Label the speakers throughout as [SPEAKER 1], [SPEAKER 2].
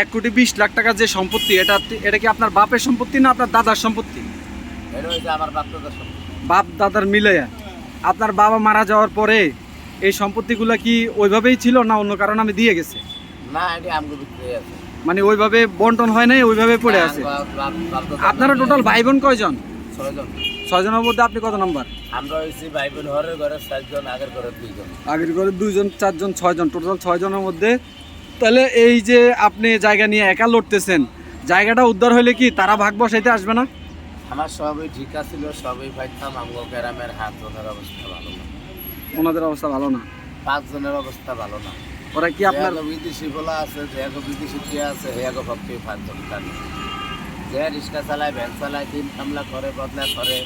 [SPEAKER 1] এক কোটি বিশ লাখ টাকার যে সম্পত্তি এটা এটা কি আপনার বাপের সম্পত্তি না আপনার দাদার সম্পত্তি? বাপ দাদার মিলে। আপনার বাবা মারা যাওয়ার পরে এই সম্পত্তিগুলো কি ওইভাবেই ছিল না অন্য কারণে আমি দিয়ে গেছে?
[SPEAKER 2] না
[SPEAKER 1] মানে ওইভাবে বন্টন হয় নাই ওইভাবে পড়ে আছে? আপনারা টোটাল ভাই বোন কয়জন?
[SPEAKER 2] ছয়জন।
[SPEAKER 1] ছয়জনের মধ্যে আপনি কত নম্বর?
[SPEAKER 2] আমরা হয়েছি ভাই বোন ঘরের ঘরে চারজন আগের ঘরে দুইজন।
[SPEAKER 1] আগের করে দুইজন চারজন ছয়জন টোটাল ছয়জনের মধ্যে তাহলে এই যে আপনি জায়গা নিয়ে একা লড়তেছেন জায়গাটা উদ্ধার হলে কি তারা ভাগ বসাইতে আসবে না?
[SPEAKER 2] আমার সবই ঠিক আছিল সবই পাইতাম আমগো গ্রামের হাত জনের অবস্থা ভালো না।
[SPEAKER 1] ওনাদের অবস্থা ভালো না?
[SPEAKER 2] পাঁচ জনের অবস্থা ভালো না।
[SPEAKER 1] ওরা কি আপনার
[SPEAKER 2] বিদেশি বলা আছে যে এক বিদেশি কে আছে হে এক পক্ষে পাঁচজন জানি যে রিক্সা চালায় ভ্যান চালায় তিন কামলা করে বদলা করে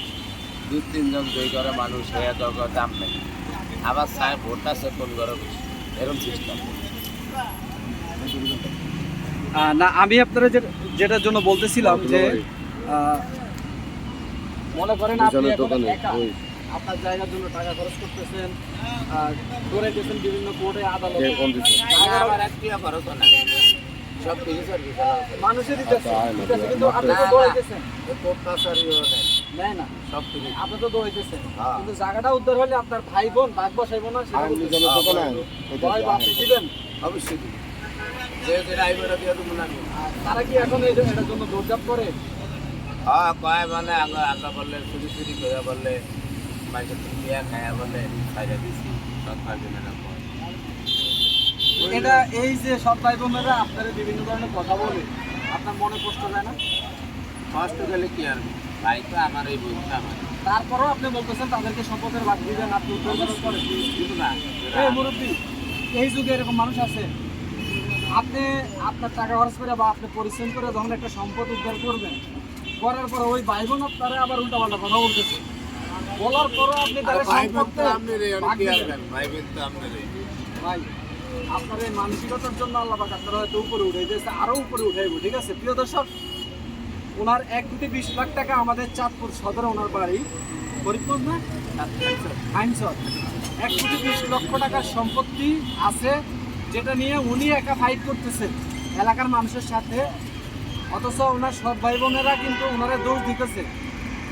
[SPEAKER 2] দু তিনজন দুই ঘরে মানুষ হে এক দাম নেই। আবার চায় ভোট আছে কোন ঘরে এরকম সিস্টেম
[SPEAKER 1] না আমি আপনারা যেটার জন্য বলতেছিলাম যে মনে করেন আপনি আপনার জায়গার জন্য টাকা খরচ করতেছেন বিভিন্ন কোর্টে আদালতে।
[SPEAKER 2] খরচ না। সব কিছু
[SPEAKER 1] কিন্তু আপনি তো দৌড়াইতেছেন
[SPEAKER 2] কোর্ট কাছারিও
[SPEAKER 1] নেয় না।
[SPEAKER 2] সব কিছু।
[SPEAKER 1] আপনি তো দৌড়াইতেছেন
[SPEAKER 2] হ্যাঁ।
[SPEAKER 1] কিন্তু জায়গাটা উদ্ধার হলে আপনার ভাই বোন ভাগ বসাইব না সেটা আপনি দিবেন
[SPEAKER 2] অবশ্যই।
[SPEAKER 1] তারা কি এখন এই- এটার জন্য দৌড়ঝাপ করে?
[SPEAKER 2] হ্যাঁ কয় মানে আগে আগে বললে চুরি চুরি করে বললে মাঝে বিয়া খায়া বলে খাইয়া দিছি
[SPEAKER 1] এটা এই যে সব ভাই বোনেরা আপনারা বিভিন্ন ধরনের কথা বলে আপনার মনে কষ্ট দেয় না?
[SPEAKER 2] কষ্ট গেলে কি আর ভাই তো আমার এই আমার
[SPEAKER 1] তারপরেও আপনি বলতেছেন তাদেরকে সম্পদের ভাগ দিবেন আপনি উদ্ধার করেন।
[SPEAKER 2] কিন্তু না
[SPEAKER 1] এই মুরব্বী এই যুগে এরকম মানুষ আছে আপনি আপনার টাকা খরচ করে বা আপনি পরিশ্রম করে যখন একটা সম্পদ উদ্ধার করবেন করার পরে ওই ভাই বোন আপনারা আবার উল্টা পাল্টা কথা বলতেছে। বলার পরও আপনি
[SPEAKER 2] ভাই
[SPEAKER 1] আপনার এই মানসিকতার জন্য আল্লাহ পাক আপনারা হয়তো উপরে উঠে দিয়েছে আরও উপরে উঠাইব ঠিক আছে? প্রিয় দর্শক ওনার এক কোটি বিশ লাখ টাকা আমাদের চাঁদপুর সদরে ওনার বাড়ি ফরিদপুর না? আইনসর। এক কোটি বিশ লক্ষ টাকার সম্পত্তি আছে যেটা নিয়ে উনি একা ফাইট করতেছেন, এলাকার মানুষের সাথে। অথচ ওনার সব ভাই বোনেরা কিন্তু ওনারা দোষ দিতেছে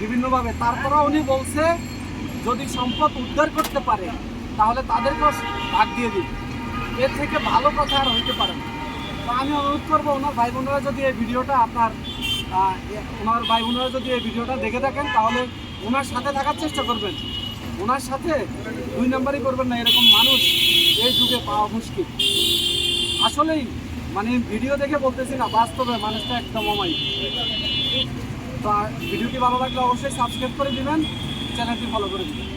[SPEAKER 1] বিভিন্নভাবে। তারপরেও উনি বলছে, যদি সম্পদ উদ্ধার করতে পারে, তাহলে তাদেরকেও ভাগ দিয়ে দিন। এর থেকে ভালো কথা আর হইতে পারে না। তো আমি অনুরোধ করব, ওনার ভাই বোনেরা যদি এই ভিডিওটা আপনার ওনার ভাই বোনেরা যদি এই ভিডিওটা দেখে থাকেন, তাহলে ওনার সাথে থাকার চেষ্টা করবেন। ওনার সাথে দুই নাম্বারই করবেন না, এরকম মানুষ এই যুগে পাওয়া মুশকিল। আসলেই মানে ভিডিও দেখে বলতেছি না, বাস্তবে মানুষটা একদম অমায়িক। তো, ভিডিওটি ভালো লাগলে অবশ্যই সাবস্ক্রাইব করে দিবেন, চ্যানেলটি ফলো করে দিবেন।